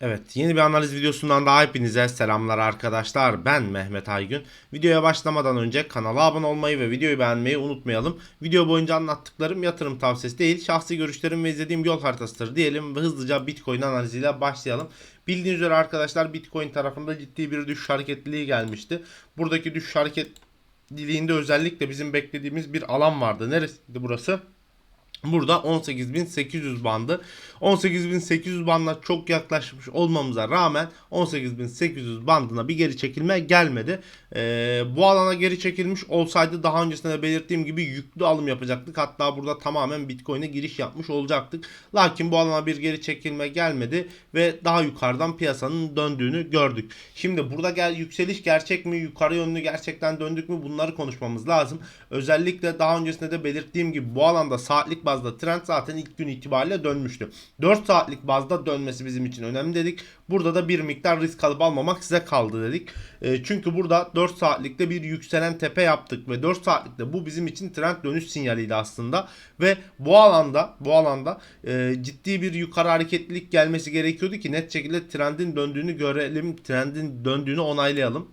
Evet, yeni bir analiz videosundan daha hepinize selamlar arkadaşlar. Ben Mehmet Aygün. Videoya başlamadan önce kanala abone olmayı ve videoyu beğenmeyi unutmayalım. Video boyunca anlattıklarım yatırım tavsiyesi değil, şahsi görüşlerim ve izlediğim yol haritasıdır diyelim ve hızlıca Bitcoin analiziyle başlayalım. Bildiğiniz üzere arkadaşlar Bitcoin tarafında ciddi bir düşüş hareketliliği gelmişti. Buradaki düşüş hareketliliğinde özellikle bizim beklediğimiz bir alan vardı. Neresiydi burası? Burada 18.800 bandı. 18.800 bandına çok yaklaşmış olmamıza rağmen 18.800 bandına bir geri çekilme gelmedi. Ee, bu alana geri çekilmiş olsaydı daha öncesinde de belirttiğim gibi yüklü alım yapacaktık. Hatta burada tamamen Bitcoin'e giriş yapmış olacaktık. Lakin bu alana bir geri çekilme gelmedi ve daha yukarıdan piyasanın döndüğünü gördük. Şimdi burada gel yükseliş gerçek mi? Yukarı yönlü gerçekten döndük mü? Bunları konuşmamız lazım. Özellikle daha öncesinde de belirttiğim gibi bu alanda saatlik bazda trend zaten ilk gün itibariyle dönmüştü. 4 saatlik bazda dönmesi bizim için önemli dedik. Burada da bir miktar risk alıp almamak size kaldı dedik. E, çünkü burada 4 saatlikte bir yükselen tepe yaptık ve 4 saatlikte bu bizim için trend dönüş sinyaliydi aslında ve bu alanda bu alanda e, ciddi bir yukarı hareketlilik gelmesi gerekiyordu ki net şekilde trendin döndüğünü görelim, trendin döndüğünü onaylayalım.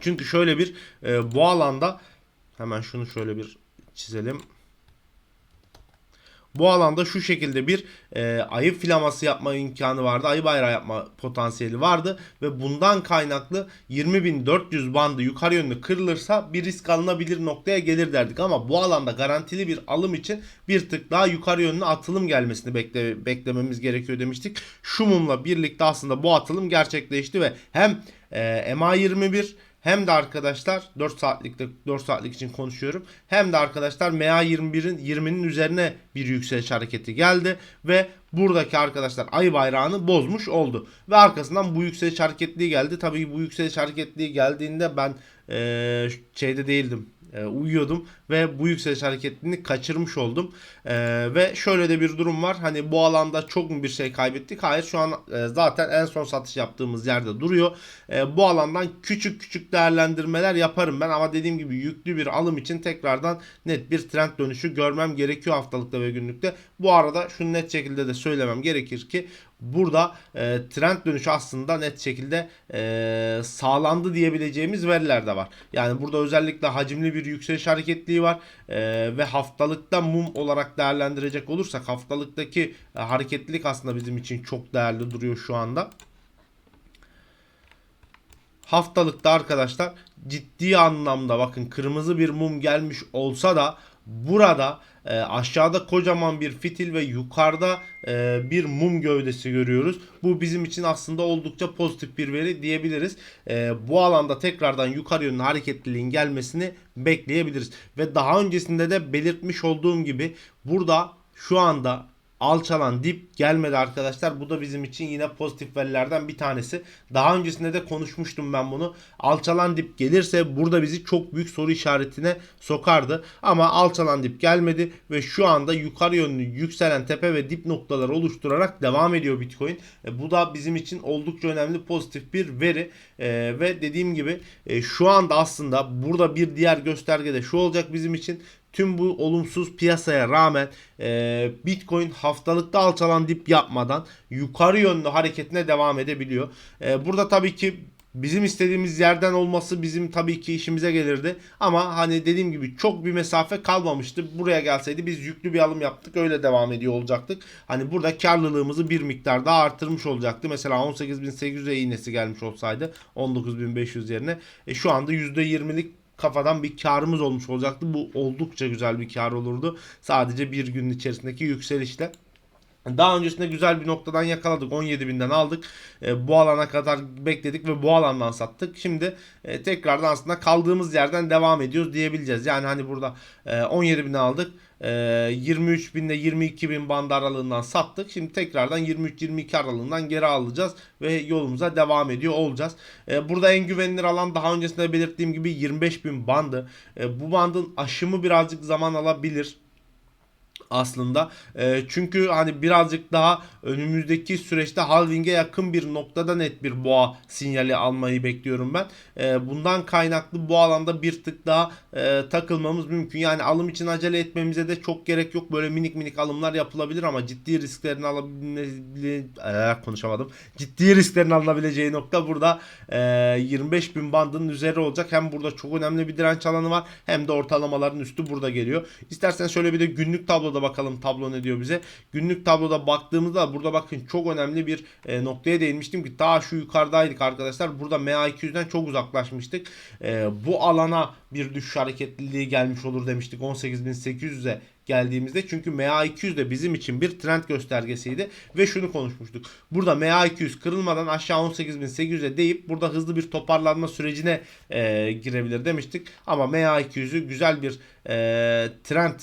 Çünkü şöyle bir e, bu alanda hemen şunu şöyle bir çizelim. Bu alanda şu şekilde bir e, ayı filaması yapma imkanı vardı. Ayı bayrağı yapma potansiyeli vardı. Ve bundan kaynaklı 20.400 bandı yukarı yönlü kırılırsa bir risk alınabilir noktaya gelir derdik. Ama bu alanda garantili bir alım için bir tık daha yukarı yönlü atılım gelmesini bekle, beklememiz gerekiyor demiştik. Şu mumla birlikte aslında bu atılım gerçekleşti ve hem e, MA21 hem de arkadaşlar 4 saatlik 4 saatlik için konuşuyorum. Hem de arkadaşlar MA21'in 20'nin üzerine bir yükseliş hareketi geldi ve buradaki arkadaşlar ay bayrağını bozmuş oldu. Ve arkasından bu yükseliş hareketliği geldi. Tabii bu yükseliş hareketliği geldiğinde ben ee, şeyde değildim e, uyuyordum ve bu yükseliş hareketini kaçırmış oldum. E, ve şöyle de bir durum var. Hani bu alanda çok mu bir şey kaybettik? Hayır şu an e, zaten en son satış yaptığımız yerde duruyor. E, bu alandan küçük küçük değerlendirmeler yaparım ben ama dediğim gibi yüklü bir alım için tekrardan net bir trend dönüşü görmem gerekiyor haftalıkta ve günlükte. Bu arada şunu net şekilde de söylemem gerekir ki burada e, trend dönüşü aslında net şekilde e, sağlandı diyebileceğimiz veriler de var. Yani burada özellikle hacimli bir yükseliş hareketliği var e, ve haftalıkta mum olarak değerlendirecek olursak haftalıktaki e, hareketlilik aslında bizim için çok değerli duruyor şu anda. Haftalıkta arkadaşlar ciddi anlamda bakın kırmızı bir mum gelmiş olsa da burada e, aşağıda kocaman bir fitil ve yukarıda e, bir mum gövdesi görüyoruz. Bu bizim için aslında oldukça pozitif bir veri diyebiliriz. E, bu alanda tekrardan yukarı yönlü hareketliliğin gelmesini bekleyebiliriz. Ve daha öncesinde de belirtmiş olduğum gibi burada şu anda alçalan dip gelmedi arkadaşlar. Bu da bizim için yine pozitif verilerden bir tanesi. Daha öncesinde de konuşmuştum ben bunu. Alçalan dip gelirse burada bizi çok büyük soru işaretine sokardı. Ama alçalan dip gelmedi ve şu anda yukarı yönlü yükselen tepe ve dip noktaları oluşturarak devam ediyor Bitcoin. E, bu da bizim için oldukça önemli pozitif bir veri. E, ve dediğim gibi e, şu anda aslında burada bir diğer gösterge de şu olacak bizim için tüm bu olumsuz piyasaya rağmen e, Bitcoin haftalıkta alçalan dip yapmadan yukarı yönlü hareketine devam edebiliyor. E, burada tabii ki bizim istediğimiz yerden olması bizim tabii ki işimize gelirdi. Ama hani dediğim gibi çok bir mesafe kalmamıştı. Buraya gelseydi biz yüklü bir alım yaptık. Öyle devam ediyor olacaktık. Hani burada karlılığımızı bir miktar daha arttırmış olacaktı. Mesela 18.800'e iğnesi gelmiş olsaydı 19.500 yerine. E, şu anda %20'lik kafadan bir karımız olmuş olacaktı. Bu oldukça güzel bir kar olurdu. Sadece bir günün içerisindeki yükselişle. Daha öncesinde güzel bir noktadan yakaladık. 17 binden aldık. E, bu alana kadar bekledik ve bu alandan sattık. Şimdi e, tekrardan aslında kaldığımız yerden devam ediyoruz diyebileceğiz. Yani hani burada e, 17 binden aldık. E, 23 bin ile 22 bin band aralığından sattık. Şimdi tekrardan 23-22 aralığından geri alacağız ve yolumuza devam ediyor olacağız. E, burada en güvenilir alan daha öncesinde belirttiğim gibi 25 bin bandı. E, bu bandın aşımı birazcık zaman alabilir. Aslında. E, çünkü hani birazcık daha önümüzdeki süreçte halving'e yakın bir noktada net bir boğa sinyali almayı bekliyorum ben. E, bundan kaynaklı bu alanda bir tık daha e, takılmamız mümkün. Yani alım için acele etmemize de çok gerek yok. Böyle minik minik alımlar yapılabilir ama ciddi risklerin alabileceği e, konuşamadım. Ciddi risklerin alınabileceği nokta burada e, 25 bin bandının üzeri olacak. Hem burada çok önemli bir direnç alanı var hem de ortalamaların üstü burada geliyor. İstersen şöyle bir de günlük tabloda bakalım tablo ne diyor bize. Günlük tabloda baktığımızda burada bakın çok önemli bir e, noktaya değinmiştim ki daha şu yukarıdaydık arkadaşlar. Burada MA200'den çok uzaklaşmıştık. E, bu alana bir düşüş hareketliliği gelmiş olur demiştik 18.800'e geldiğimizde. Çünkü MA200 de bizim için bir trend göstergesiydi ve şunu konuşmuştuk. Burada MA200 kırılmadan aşağı 18.800'e deyip burada hızlı bir toparlanma sürecine e, girebilir demiştik. Ama MA200'ü güzel bir e, trend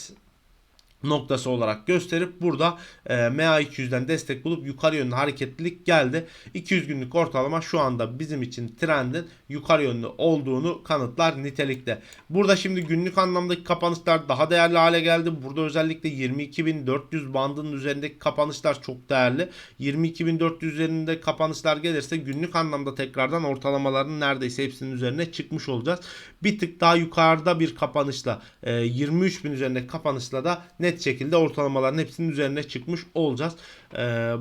noktası olarak gösterip burada e, MA200'den destek bulup yukarı yönlü hareketlilik geldi. 200 günlük ortalama şu anda bizim için trendin yukarı yönlü olduğunu kanıtlar nitelikte. Burada şimdi günlük anlamdaki kapanışlar daha değerli hale geldi. Burada özellikle 22.400 bandının üzerindeki kapanışlar çok değerli. 22.400 üzerinde kapanışlar gelirse günlük anlamda tekrardan ortalamaların neredeyse hepsinin üzerine çıkmış olacağız. Bir tık daha yukarıda bir kapanışla e, 23.000 üzerindeki kapanışla da net şekilde ortalamaların hepsinin üzerine çıkmış olacağız. Ee,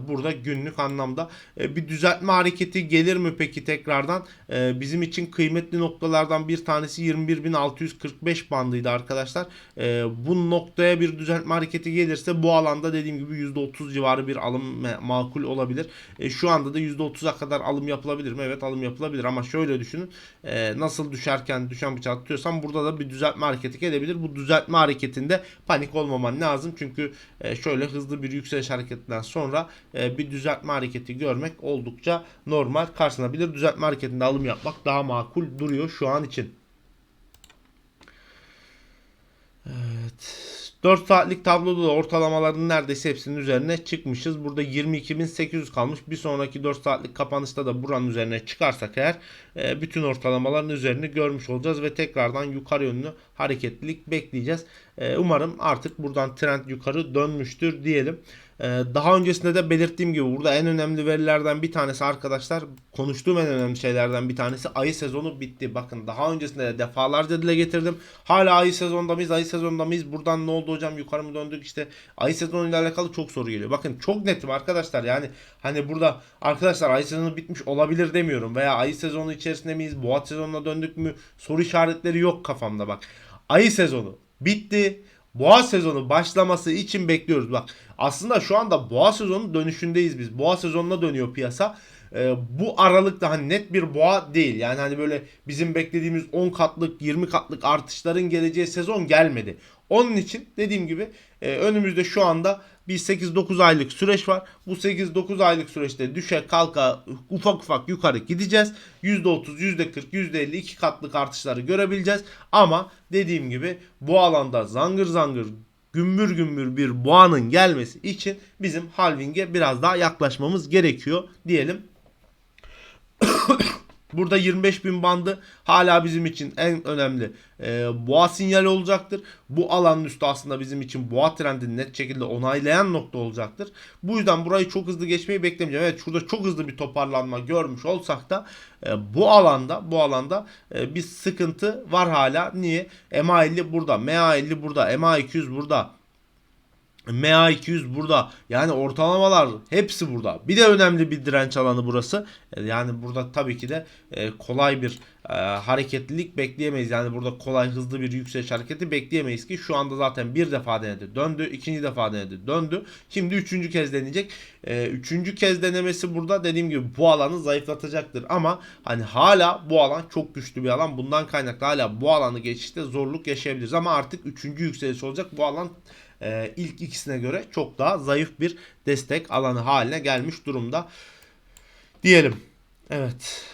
burada günlük anlamda Ee, bir düzeltme hareketi gelir mi peki tekrardan? Ee, bizim için kıymetli noktalardan bir tanesi 21.645 bandıydı arkadaşlar. Ee, bu noktaya bir düzeltme hareketi gelirse bu alanda dediğim gibi %30 civarı bir alım makul olabilir. Ee, şu anda da %30'a kadar alım yapılabilir mi? Evet alım yapılabilir ama şöyle düşünün. Ee, nasıl düşerken düşen bıçağı tutuyorsam burada da bir düzeltme hareketi gelebilir. Bu düzeltme hareketinde panik olmaman lazım. Çünkü e, şöyle hızlı bir yükseliş hareketinden sonra e, bir düzeltme hareketi görmek oldukça normal karşılanabilir. Düzeltme hareketinde alım yapmak daha makul duruyor şu an için. Evet. 4 saatlik tabloda da ortalamaların neredeyse hepsinin üzerine çıkmışız. Burada 22.800 kalmış. Bir sonraki 4 saatlik kapanışta da buranın üzerine çıkarsak eğer e, bütün ortalamaların üzerini görmüş olacağız ve tekrardan yukarı yönlü hareketlilik bekleyeceğiz. E, Umarım artık buradan trend yukarı dönmüştür diyelim. E, Daha öncesinde de belirttiğim gibi burada en önemli verilerden bir tanesi arkadaşlar konuştuğum en önemli şeylerden bir tanesi ayı sezonu bitti. Bakın daha öncesinde de defalarca dile getirdim. Hala ayı sezonda mıyız? Ayı sezonda mıyız? Buradan ne oldu hocam? Yukarı mı döndük? İşte ayı sezonuyla alakalı çok soru geliyor. Bakın çok netim arkadaşlar. Yani hani burada arkadaşlar ayı sezonu bitmiş olabilir demiyorum. Veya ayı sezonu içerisinde miyiz? Boğa sezonuna döndük mü? Soru işaretleri yok kafamda bak. Ayı sezonu bitti. Boğa sezonu başlaması için bekliyoruz. Bak aslında şu anda boğa sezonu dönüşündeyiz biz. Boğa sezonuna dönüyor piyasa. Ee, bu aralıkta hani net bir boğa değil. Yani hani böyle bizim beklediğimiz 10 katlık 20 katlık artışların geleceği sezon gelmedi. Onun için dediğim gibi e, önümüzde şu anda bir 8-9 aylık süreç var. Bu 8-9 aylık süreçte düşe kalka ufak ufak yukarı gideceğiz. %30, %40, %50 iki katlık artışları görebileceğiz. Ama dediğim gibi bu alanda zangır zangır gümbür gümbür bir boğanın gelmesi için bizim halving'e biraz daha yaklaşmamız gerekiyor diyelim. Burada 25 bin bandı hala bizim için en önemli e, boğa sinyali olacaktır. Bu alanın üstü aslında bizim için boğa trendini net şekilde onaylayan nokta olacaktır. Bu yüzden burayı çok hızlı geçmeyi beklemeyeceğim. Evet şurada çok hızlı bir toparlanma görmüş olsak da e, bu alanda bu alanda e, bir sıkıntı var hala. Niye? MA50 burada, MA50 burada, MA200 burada. MA200 burada. Yani ortalamalar hepsi burada. Bir de önemli bir direnç alanı burası. E, Yani burada tabii ki de e, kolay bir e, hareketlilik bekleyemeyiz. Yani burada kolay hızlı bir yükseliş hareketi bekleyemeyiz ki şu anda zaten bir defa denedi döndü. ikinci defa denedi döndü. Şimdi üçüncü kez deneyecek. Üçüncü kez denemesi burada dediğim gibi bu alanı zayıflatacaktır. Ama hani hala bu alan çok güçlü bir alan. Bundan kaynaklı hala bu alanı geçişte zorluk yaşayabiliriz. Ama artık üçüncü yükseliş olacak. Bu alan e, ilk ikisine göre çok daha zayıf bir destek alanı haline gelmiş durumda diyelim. Evet.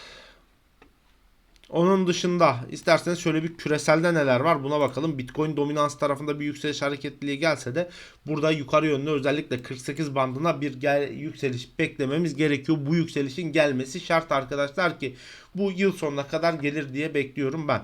Onun dışında isterseniz şöyle bir küreselde neler var buna bakalım. Bitcoin dominans tarafında bir yükseliş hareketliliği gelse de burada yukarı yönlü özellikle 48 bandına bir gel yükseliş beklememiz gerekiyor. Bu yükselişin gelmesi şart arkadaşlar ki bu yıl sonuna kadar gelir diye bekliyorum ben.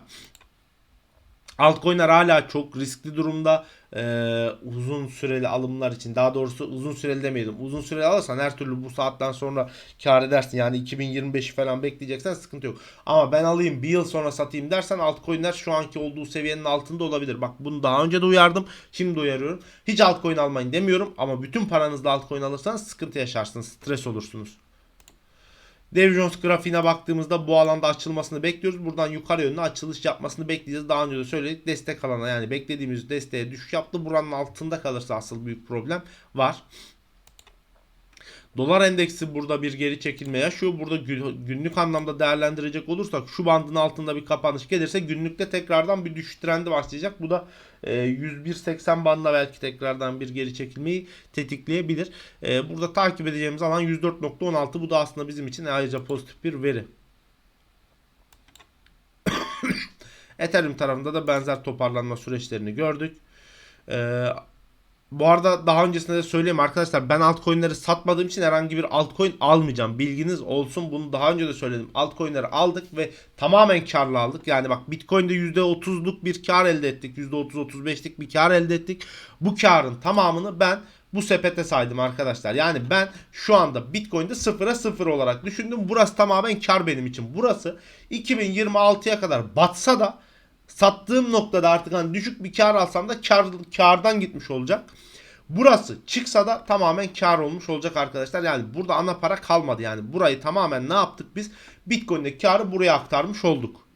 Altcoin'ler hala çok riskli durumda. Ee, uzun süreli alımlar için daha doğrusu uzun süreli demeyelim. Uzun süreli alırsan her türlü bu saatten sonra kar edersin. Yani 2025 falan bekleyeceksen sıkıntı yok. Ama ben alayım bir yıl sonra satayım dersen altcoin'ler şu anki olduğu seviyenin altında olabilir. Bak bunu daha önce de uyardım. Şimdi uyarıyorum. Hiç altcoin almayın demiyorum ama bütün paranızla altcoin alırsanız sıkıntı yaşarsınız. Stres olursunuz. Dow Jones grafiğine baktığımızda bu alanda açılmasını bekliyoruz. Buradan yukarı yönlü açılış yapmasını bekleyeceğiz. Daha önce de söyledik destek alana yani beklediğimiz desteğe düşüş yaptı. Buranın altında kalırsa asıl büyük problem var. Dolar endeksi burada bir geri çekilme yaşıyor. Burada günlük anlamda değerlendirecek olursak şu bandın altında bir kapanış gelirse günlükte tekrardan bir düşüş trendi başlayacak. Bu da 101.80 bandla belki tekrardan bir geri çekilmeyi tetikleyebilir. E, burada takip edeceğimiz alan 104.16. Bu da aslında bizim için ayrıca pozitif bir veri. Ethereum tarafında da benzer toparlanma süreçlerini gördük. Ee, bu arada daha öncesinde de söyleyeyim arkadaşlar ben altcoin'leri satmadığım için herhangi bir altcoin almayacağım. Bilginiz olsun bunu daha önce de söyledim. Altcoin'leri aldık ve tamamen karlı aldık. Yani bak Bitcoin'de %30'luk bir kar elde ettik. %30-35'lik bir kar elde ettik. Bu karın tamamını ben bu sepete saydım arkadaşlar. Yani ben şu anda Bitcoin'de sıfıra sıfır olarak düşündüm. Burası tamamen kar benim için. Burası 2026'ya kadar batsa da sattığım noktada artık hani düşük bir kar alsam da kar, kardan gitmiş olacak. Burası çıksa da tamamen kar olmuş olacak arkadaşlar. Yani burada ana para kalmadı. Yani burayı tamamen ne yaptık biz? Bitcoin'deki karı buraya aktarmış olduk.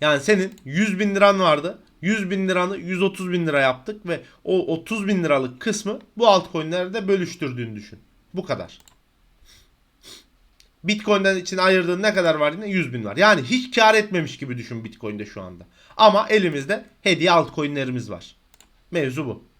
Yani senin 100 bin liran vardı. 100 bin liranı 130 bin lira yaptık ve o 30 bin liralık kısmı bu altcoin'lerde bölüştürdüğünü düşün. Bu kadar. Bitcoin'den için ayırdığın ne kadar var yine? 100 bin var. Yani hiç kar etmemiş gibi düşün Bitcoin'de şu anda. Ama elimizde hediye altcoin'lerimiz var. Mevzu bu.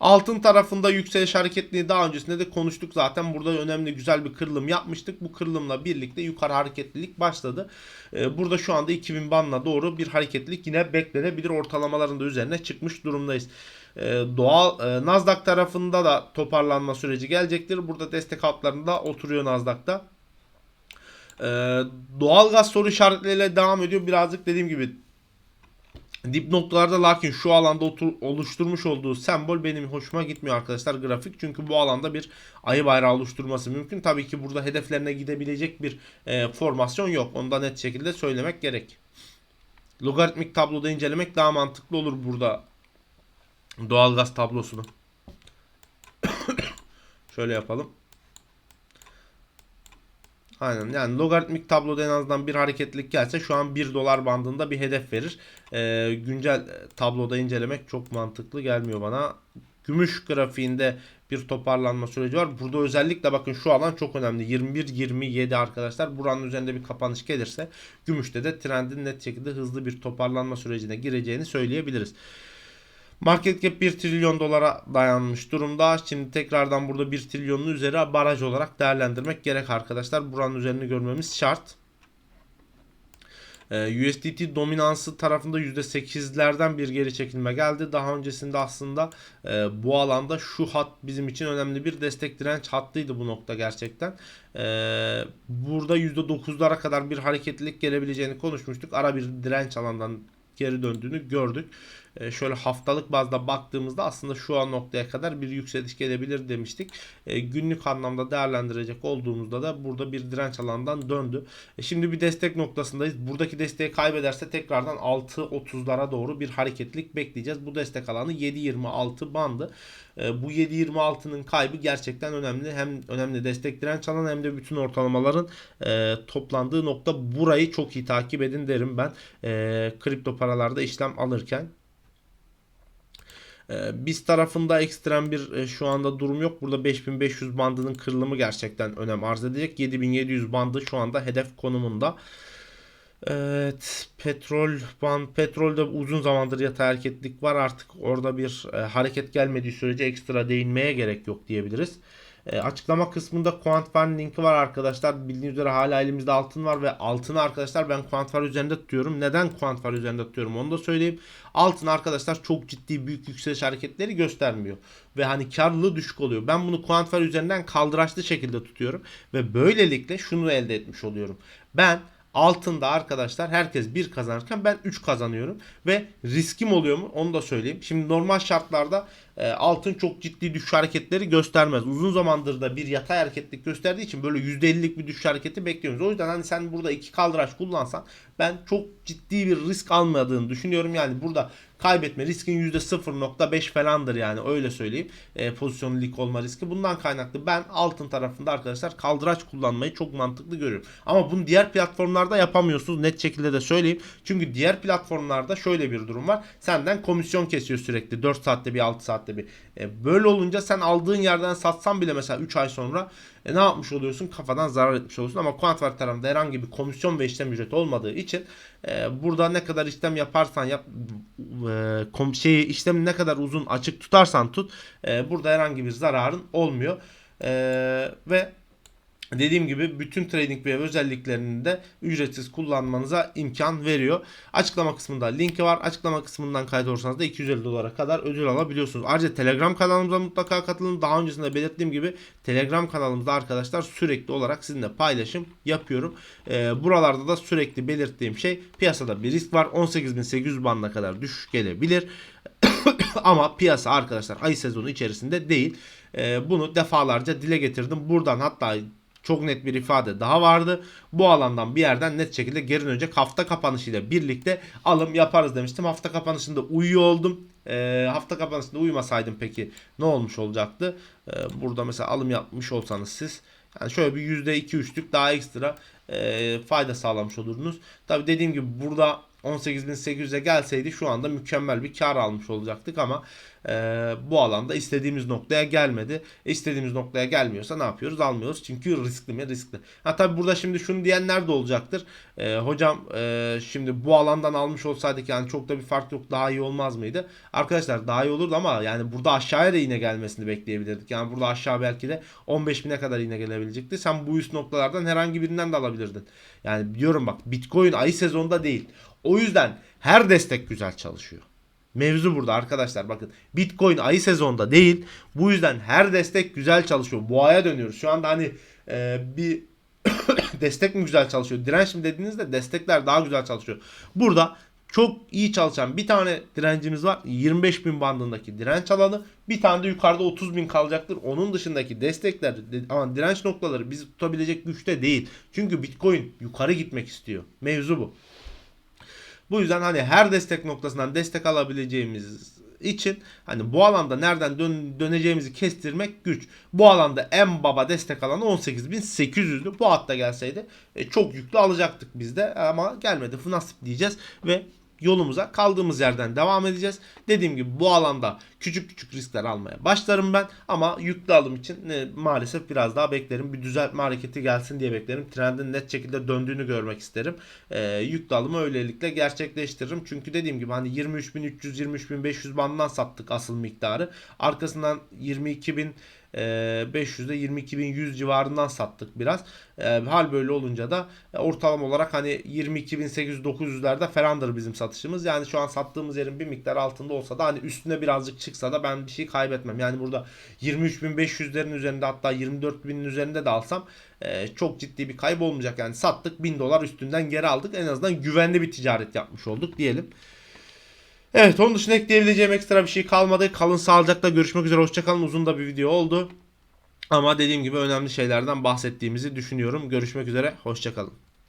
Altın tarafında yükseliş hareketliği daha öncesinde de konuştuk zaten. Burada önemli güzel bir kırılım yapmıştık. Bu kırılımla birlikte yukarı hareketlilik başladı. Ee, burada şu anda 2000 bandına doğru bir hareketlilik yine beklenebilir. Ortalamaların da üzerine çıkmış durumdayız. Ee, doğal e, Nasdaq tarafında da toparlanma süreci gelecektir. Burada destek altlarında oturuyor Nasdaq'ta. Ee, doğal gaz soru işaretleriyle devam ediyor. Birazcık dediğim gibi dip noktalarda lakin şu alanda otur, oluşturmuş olduğu sembol benim hoşuma gitmiyor arkadaşlar grafik. Çünkü bu alanda bir ayı bayrağı oluşturması mümkün. Tabii ki burada hedeflerine gidebilecek bir e, formasyon yok. Onu da net şekilde söylemek gerek. Logaritmik tabloda incelemek daha mantıklı olur burada doğalgaz tablosunu. Şöyle yapalım. Aynen yani logaritmik tabloda en azından bir hareketlilik gelse şu an 1 dolar bandında bir hedef verir. Ee, güncel tabloda incelemek çok mantıklı gelmiyor bana. Gümüş grafiğinde bir toparlanma süreci var. Burada özellikle bakın şu alan çok önemli. 21-27 arkadaşlar. Buranın üzerinde bir kapanış gelirse gümüşte de trendin net şekilde hızlı bir toparlanma sürecine gireceğini söyleyebiliriz. Market cap 1 trilyon dolara dayanmış durumda. Şimdi tekrardan burada 1 trilyonun üzeri baraj olarak değerlendirmek gerek arkadaşlar. Buranın üzerini görmemiz şart. Ee, USDT dominansı tarafında %8'lerden bir geri çekilme geldi. Daha öncesinde aslında e, bu alanda şu hat bizim için önemli bir destek direnç hattıydı bu nokta gerçekten. E, burada %9'lara kadar bir hareketlilik gelebileceğini konuşmuştuk. Ara bir direnç alandan geri döndüğünü gördük. E, şöyle haftalık bazda baktığımızda aslında şu an noktaya kadar bir yükseliş gelebilir demiştik. E, günlük anlamda değerlendirecek olduğumuzda da burada bir direnç alandan döndü. E, şimdi bir destek noktasındayız. Buradaki desteği kaybederse tekrardan 6.30'lara doğru bir hareketlik bekleyeceğiz. Bu destek alanı 7.26 bandı. Bu 7.26'nın kaybı gerçekten önemli. Hem önemli destek direnç alanı hem de bütün ortalamaların toplandığı nokta burayı çok iyi takip edin derim ben. Kripto paralarda işlem alırken. Ee, biz tarafında ekstrem bir e, şu anda durum yok. Burada 5500 bandının kırılımı gerçekten önem arz edecek. 7700 bandı şu anda hedef konumunda. Evet, petrol band petrolde uzun zamandır yatay hareketlik var. Artık orada bir e, hareket gelmediği sürece ekstra değinmeye gerek yok diyebiliriz. E, açıklama kısmında Quantfire linki var arkadaşlar. Bildiğiniz üzere hala elimizde altın var ve altını arkadaşlar ben Quantfire üzerinde tutuyorum. Neden Quantfire üzerinde tutuyorum onu da söyleyeyim. Altın arkadaşlar çok ciddi büyük yükseliş hareketleri göstermiyor. Ve hani karlılığı düşük oluyor. Ben bunu Quantfire üzerinden kaldıraçlı şekilde tutuyorum. Ve böylelikle şunu elde etmiş oluyorum. Ben Altında arkadaşlar herkes 1 kazanırken ben 3 kazanıyorum. Ve riskim oluyor mu onu da söyleyeyim. Şimdi normal şartlarda altın çok ciddi düşüş hareketleri göstermez. Uzun zamandır da bir yatay hareketlik gösterdiği için böyle %50'lik bir düşüş hareketi bekliyoruz. O yüzden hani sen burada iki kaldıraç kullansan ben çok ciddi bir risk almadığını düşünüyorum. Yani burada kaybetme riskin %0.5 falandır yani öyle söyleyeyim. E, pozisyonlu lig olma riski. Bundan kaynaklı ben altın tarafında arkadaşlar kaldıraç kullanmayı çok mantıklı görüyorum. Ama bunu diğer platformlarda yapamıyorsunuz. Net şekilde de söyleyeyim. Çünkü diğer platformlarda şöyle bir durum var. Senden komisyon kesiyor sürekli. 4 saatte bir 6 saatte bir. E, böyle olunca sen aldığın yerden satsan bile mesela 3 ay sonra e, ne yapmış oluyorsun? Kafadan zarar etmiş oluyorsun. Ama Quantware tarafında herhangi bir komisyon ve işlem ücreti olmadığı için e, burada ne kadar işlem yaparsan yap e, kom, şeyi işlemi ne kadar uzun açık tutarsan tut e, burada herhangi bir zararın olmuyor. E, ve Dediğim gibi bütün trading ve özelliklerini de ücretsiz kullanmanıza imkan veriyor. Açıklama kısmında linki var. Açıklama kısmından kaydolursanız da 250 dolara kadar ödül alabiliyorsunuz. Ayrıca Telegram kanalımıza mutlaka katılın. Daha öncesinde belirttiğim gibi Telegram kanalımızda arkadaşlar sürekli olarak sizinle paylaşım yapıyorum. Ee, buralarda da sürekli belirttiğim şey piyasada bir risk var. 18.800 bandına kadar düşüş gelebilir. Ama piyasa arkadaşlar ay sezonu içerisinde değil. Ee, bunu defalarca dile getirdim. Buradan hatta çok net bir ifade daha vardı. Bu alandan bir yerden net şekilde geri dönecek hafta kapanışıyla birlikte alım yaparız demiştim. Hafta kapanışında uyuyor oldum. Ee, hafta kapanışında uyumasaydım peki ne olmuş olacaktı? Ee, burada mesela alım yapmış olsanız siz yani şöyle bir %2-3'lük daha ekstra e, fayda sağlamış olurdunuz. Tabi dediğim gibi burada 18.800'e gelseydi şu anda mükemmel bir kar almış olacaktık ama e, bu alanda istediğimiz noktaya gelmedi. E, istediğimiz noktaya gelmiyorsa ne yapıyoruz? Almıyoruz. Çünkü riskli mi? Riskli. Ha tabi burada şimdi şunu diyenler de olacaktır. E, hocam e, şimdi bu alandan almış olsaydık yani çok da bir fark yok daha iyi olmaz mıydı? Arkadaşlar daha iyi olurdu ama yani burada aşağıya da yine gelmesini bekleyebilirdik. Yani burada aşağı belki de 15.000'e kadar yine gelebilecekti. Sen bu üst noktalardan herhangi birinden de alabilirdin. Yani diyorum bak Bitcoin ayı sezonda değil. O yüzden her destek güzel çalışıyor. Mevzu burada arkadaşlar bakın. Bitcoin ayı sezonda değil. Bu yüzden her destek güzel çalışıyor. Boğaya dönüyoruz. Şu anda hani e, bir destek mi güzel çalışıyor? Direnç mi dediğinizde destekler daha güzel çalışıyor. Burada çok iyi çalışan bir tane direncimiz var. 25 bin bandındaki direnç alanı. Bir tane de yukarıda 30 bin kalacaktır. Onun dışındaki destekler ama direnç noktaları bizi tutabilecek güçte değil. Çünkü Bitcoin yukarı gitmek istiyor. Mevzu bu. Bu yüzden hani her destek noktasından destek alabileceğimiz için hani bu alanda nereden dön, döneceğimizi kestirmek güç. Bu alanda en baba destek alanı 18.800'dü. Bu hatta gelseydi e, çok yüklü alacaktık biz de ama gelmedi. Nasip diyeceğiz ve yolumuza kaldığımız yerden devam edeceğiz. Dediğim gibi bu alanda küçük küçük riskler almaya başlarım ben ama yüklü alım için e, maalesef biraz daha beklerim. Bir düzeltme hareketi gelsin diye beklerim. Trendin net şekilde döndüğünü görmek isterim. E, yüklü alımı öylelikle gerçekleştiririm. Çünkü dediğim gibi hani 23.300 23.500 bandından sattık asıl miktarı. Arkasından 22.000 500'de 22.100 civarından sattık biraz. Hal böyle olunca da e, ortalama olarak hani 22.800-900'lerde falandır bizim satışımız. Yani şu an sattığımız yerin bir miktar altında olsa da hani üstüne birazcık çıksa da ben bir şey kaybetmem. Yani burada 23.500'lerin üzerinde hatta 24.000'in üzerinde de alsam e, çok ciddi bir kayıp olmayacak. Yani sattık 1000 dolar üstünden geri aldık. En azından güvenli bir ticaret yapmış olduk diyelim. Evet onun dışında ekleyebileceğim ekstra bir şey kalmadı. Kalın sağlıcakla görüşmek üzere. Hoşçakalın. Uzun da bir video oldu. Ama dediğim gibi önemli şeylerden bahsettiğimizi düşünüyorum. Görüşmek üzere. Hoşçakalın.